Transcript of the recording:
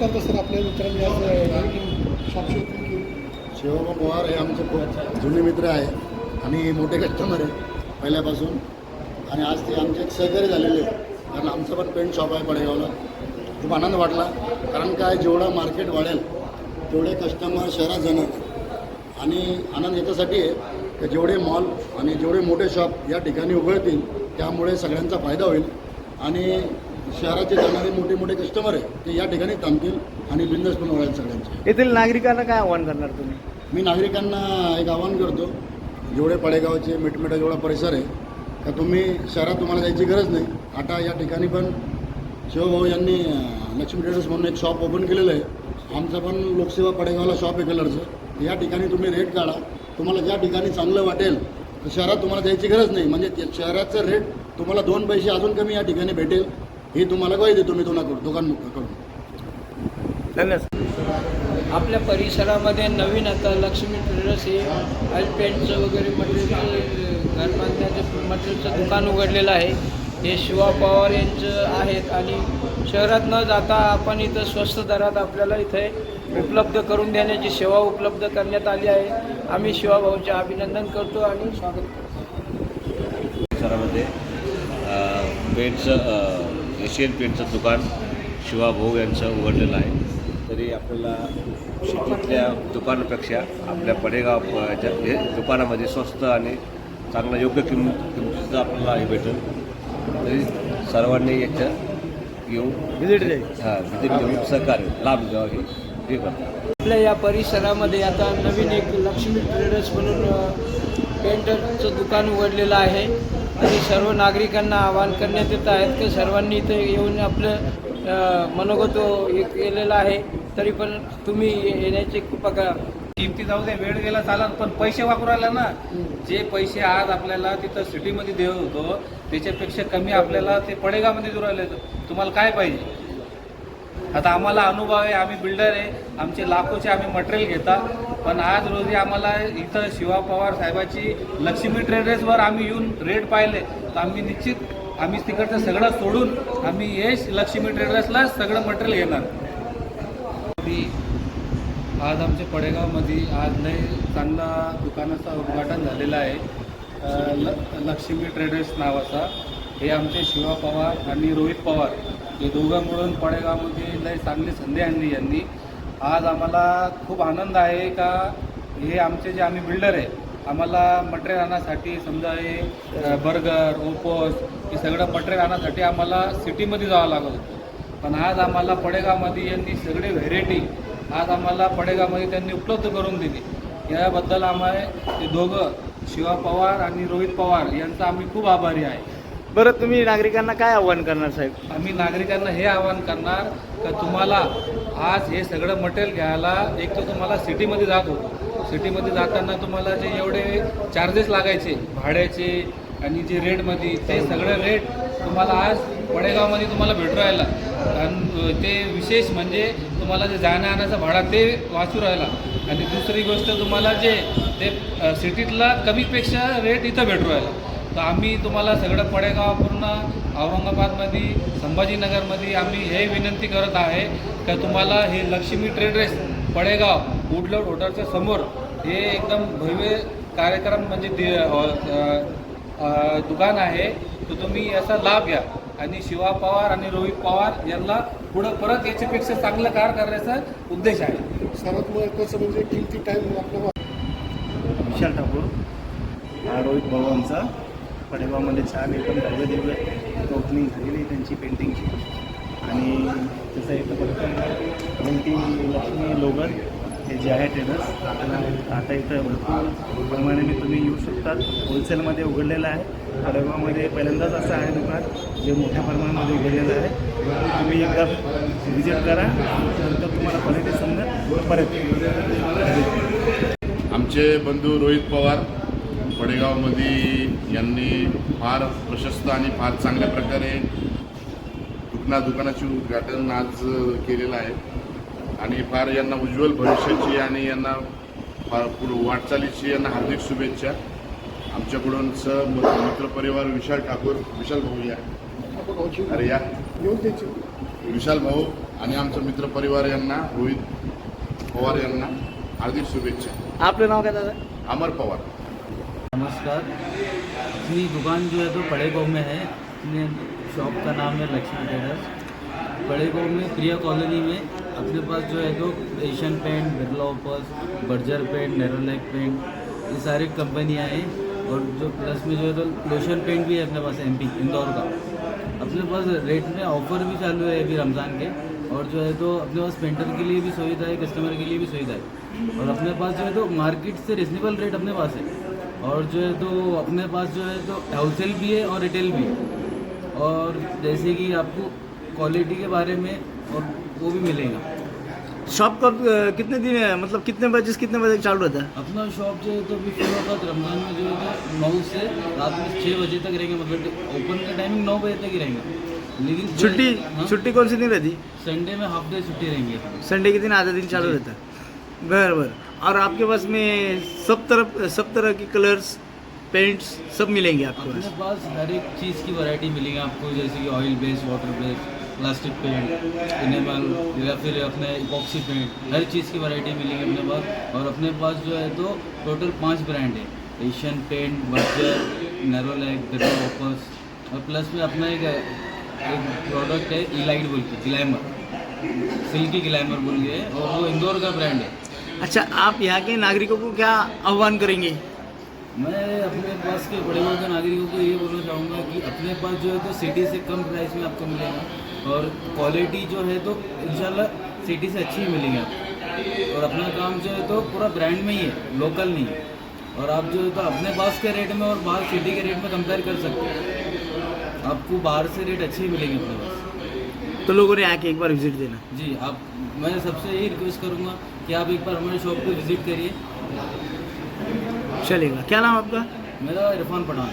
करतो सर आपल्या मित्रांनी शिवबा पवार हे आमचे खूप जुने मित्र आहे आणि मोठे कस्टमर आहे पहिल्यापासून. आणि आज ते आमचे एक सहकारी झालेले आहे कारण आमचं पण पेंट शॉप आहे पडेगावला. खूप आनंद वाटला. कारण काय जेवढं मार्केट वाढेल तेवढे कस्टमर शहरात जाणार. आणि आनंद याच्यासाठी आहे की जेवढे मॉल आणि जेवढे मोठे शॉप या ठिकाणी उघडतील त्यामुळे सगळ्यांचा फायदा होईल. आणि शहराचे जाणारे मोठे मोठे कस्टमर आहे ते या ठिकाणी थांबतील आणि बिझनेस पण वाढेल सगळ्यांचे. येथील नागरिकांना काय आव्हान करणार तुम्ही? मी नागरिकांना एक आवाहन करतो. जेवढे पडेगावचे मिठमिठा जेवढा परिसर आहे का तुम्ही शहरात तुम्हाला जायची गरज नाही. आता या ठिकाणी पण शिवभाऊ यांनी लक्ष्मी ट्रेडर्स म्हणून एक शॉप ओपन केलेलं आहे. आमचं पण लोकसेवा पडेगावला शॉप आहे कलरचं. या ठिकाणी तुम्ही रेट काढा. तुम्हाला ज्या ठिकाणी चांगलं वाटेल तर शहरात तुम्हाला जायची गरज नाही. म्हणजे शहराचं रेट तुम्हाला दोन पैसे अजून कमी या ठिकाणी भेटेल. हे तुम्हाला ग्वाही देतो मी दोनाकडून दोघांकडून धन्यवाद. आपल्या परिसरामध्ये नवीन आता लक्ष्मी ट्रेडर्स हे ऑइल पेंटचं वगैरे मटेरियलचं घर बांधण्याचं मटेरियलचं दुकान उघडलेलं आहे. हे शिवा पवार यांचं आहेत आणि शहरात न जाता आपण इथं स्वस्त दरात आपल्याला इथे उपलब्ध करून देण्याची सेवा उपलब्ध करण्यात आली आहे. आम्ही शिवाभाऊचे अभिनंदन करतो आणि स्वागत करतो. परिसरामध्ये पेंटचं एशियन पेंटचं दुकान शिवाभाऊ यांचं उघडलेलं आहे. तरी आपल्याला सिटीतल्या दुकानापेक्षा आपल्या पडेगाव ज्या हे दुकानामध्ये स्वस्त आणि चांगलं योग्य किंम किमतीचं आपल्याला हे भेटेल. तरी सर्वांनी याच्या येऊन द्यायची. हां विजिट देऊन सहकार्य लाभ घ्यावा हे हे करतात आपल्या या परिसरामध्ये आता नवीन एक लक्ष्मी ट्रेडर्स म्हणून पेंटरचं दुकान उघडलेलं आहे. आणि सर्व नागरिकांना आवाहन करण्यात येत आहेत की सर्वांनी इथे येऊन आपलं मनोगत हे केलेलं आहे. तरी पण तुम्ही येण्याची कृपा करा. किमती जाऊ दे वेळ गेला चालत पण पैसे वापरायला ना. जे पैसे आज आपल्याला तिथं सिटीमध्ये देत होतो त्याच्यापेक्षा कमी आपल्याला ते पडेगामध्ये देऊ राहिले तुम्हाला काय पाहिजे? आता आम्हाला अनुभव आहे आम्ही बिल्डर आहे. आमचे लाखोचे आम्ही मटेरियल घेतात. पण आज रोजी आम्हाला इथं शिवा पवार साहेबाची लक्ष्मी ट्रेडर्सवर आम्ही येऊन रेट पाहिले. तर आम्ही निश्चित आम्ही तिकडचं सगळं सोडून आम्ही यश लक्ष्मी ट्रेडर्सला सगळं मटेरियल घेणार. मी आज आमच्या पडेगावमध्ये आज लय चांगला दुकानाचं उद्घाटन झालेलं आहे. ल लक्ष्मी ट्रेडर्स नावाचा. हे आमचे शिवा पवार आणि रोहित पवार हे दोघं मिळून पडेगावमध्ये लय चांगली संधी आणली यांनी. आज आम्हाला खूप आनंद आहे का हे आमचे जे आम्ही बिल्डर आहे आम्हाला मटेरियल आणण्यासाठी समजा हे बर्गर ओपोस हे सगळं मटेरियल आणण्यासाठी आम्हाला सिटीमध्ये जावं लागत होतं. पण आज आम्हाला पडेगावमध्ये यांनी सगळे व्हेरायटी आज आम्हाला पडेगावमध्ये त्यांनी उपलब्ध करून दिली. याबद्दल आम्हाला ते दोघं शिवा पवार आणि रोहित पवार यांचा आम्ही खूप आभारी आहे. बरं तुम्ही नागरिकांना काय आव्हान करणार साहेब? आम्ही नागरिकांना हे आवाहन करणार का तुम्हाला आज हे सगळं मटेरियल घ्यायला एक तर तुम्हाला सिटीमध्ये जात. होतो सिटीमध्ये जाताना तुम्हाला जे एवढे चार्जेस लागायचे भाड्याचे आणि जे रेटमध्ये ते सगळं रेट तुम्हाला आज वडेगावमध्ये तुम्हाला भेटू राहिला. आणि ते विशेष म्हणजे तुम्हाला जे जाण्या आणायचा भाडा ते वाचू राहिला. आणि दुसरी गोष्ट तुम्हाला जे ते सिटीतला कमीपेक्षा रेट इथं भेटू राहिला. तर आम्ही तुम्हाला सगळं पडेगाव पूर्ण औरंगाबादमध्ये संभाजीनगरमध्ये आम्ही हे विनंती करत आहे का तुम्हाला हे लक्ष्मी ट्रेडर्स पडेगाव वुडलड होटलच्या समोर हे एकदम भव्य कार्यक्रम म्हणजे दुकान आहे. तर तुम्ही याचा लाभ घ्या. आणि शिवा पवार आणि रोहित पवार यांना पुढं परत याच्यापेक्षा चांगलं कार करण्याचा उद्देश आहे. सर्वात महत्त्वाचं म्हणजे किमती टाईम विशाल ठाकूर हा रोहित भाऊ आमचा. पडेगावमध्ये छान एकदम भव्य दिव्य ओपनिंग झालेली आहे त्यांची पेंटिंगची आणि तसं इथं फक्त पेंटिंग लक्ष्मी लोगन हे जे आहे ट्रेडर्स आपल्याला आता इथं भरपूर प्रमाणाने तुम्ही येऊ शकतात. होलसेलमध्ये उघडलेलं आहे. पडेगावमध्ये पहिल्यांदाच असं आहे दुकान जे मोठ्या प्रमाणामध्ये उघडलेलं आहे. तुम्ही एकदा विजिट करा. नंतर तुम्हाला क्वालिटी समजा परत. आमचे बंधू रोहित पवार पडेगावमध्ये यांनी फार प्रशस्त आणि फार चांगल्या प्रकारे दुकाना दुकानाचे उद्घाटन आज केलेलं आहे. आणि फार यांना उज्ज्वल भविष्याची आणि यांना फार वाटचालीची यांना हार्दिक शुभेच्छा. आमच्याकडून स मित्रपरिवार विशाल ठाकूर विशाल भाऊ या. अरे या. विशाल भाऊ आणि आमचा मित्र परिवार यांना रोहित पवार यांना हार्दिक शुभेच्छा. आपलं नाव काय दादा? अमर पवार. नमस्कार। अपनी दुकान जो है तो बड़े गाँव में है। अपने शॉप का नाम है लक्ष्मी टेलर्स। बड़े गाँव में प्रिया कॉलोनी में अपने पास जो है तो Asian paint Birla Opus Berger paint Nerolac paint ये सारी कंपनियाँ हैं। और जो प्लस में जो है तो लोशन पेंट भी है अपने पास एमपी इंदौर का। अपने पास रेट में ऑफ़र भी चालू है अभी रमज़ान के। और जो है तो अपने पास पेंटर के लिए भी सुविधा है कस्टमर के लिए भी सुविधा है। और अपने पास जो है तो मार्केट से रिजनेबल रेट अपने पास है। और जो है तो अपने पास जो है तो होलसेल भी है और रिटेल भी है। और जैसे कि आपको क्वालिटी के बारे में और वो भी मिलेगा। शॉप कब कितने दिन है? मतलब कितने बजे से कितने बजे चालू रहता है? अपना शॉप जो है तो अभी फिर वक्त रमज़ान में जो है तो नौ से रात में छः बजे तक रहेंगे मतलब ओपन का टाइमिंग नौ बजे तक ही रहेगा। लेकिन छुट्टी हाँ? छुट्टी कौन सी दिन रहती? संडे में हाफ़ डे छुट्टी रहेंगे। संडे के दिन आधा दिन चालू रहता है। बर बर और आपके पास में सब तरफ़ सब तरह की कलर्स पेंट्स सब मिलेंगे आपके अपने पास। हर एक चीज़ की वैरायटी मिलेगी आपको जैसे कि oil based water based plastic paint enamel या फिर अपने इपॉक्सी पेंट हर चीज़ की वैरायटी मिलेगी अपने पास। और अपने पास जो है तो टोटल पाँच ब्रांड है Asian paint Berger Nerolac Opus और प्लस में अपना एक एक प्रोडक्ट है इलाइट बोल के ग्लैमर सिल्की ग्लैमर बोल के और वो इंदौर का ब्रांड है। अच्छा आप यहाँ के नागरिकों को क्या आह्वान करेंगे? मैं अपने पास के बड़े बड़े नागरिकों को ये बोलना चाहूँगा कि अपने पास जो है तो सिटी से कम प्राइस में आपको मिलेगा और क्वालिटी जो है तो इंशाल्लाह सिटी से अच्छी ही मिलेगी आपको। और अपना काम जो है तो पूरा ब्रांड में ही है लोकल नहीं है। और आप जो है तो अपने पास के रेट में और बाहर सिटी के रेट में कंपेयर कर सकते हैं। आपको बाहर से रेट अच्छे ही मिलेंगे अपने पास। तो लोगों ने आके एक बार विज़िट देना। जी आप मैं सबसे यही रिक्वेस्ट करूँगा कि आप एक बार हमारे शॉप पे विज़िट करिए। चलेगा। क्या नाम आपका? मेरा इरफान पठान।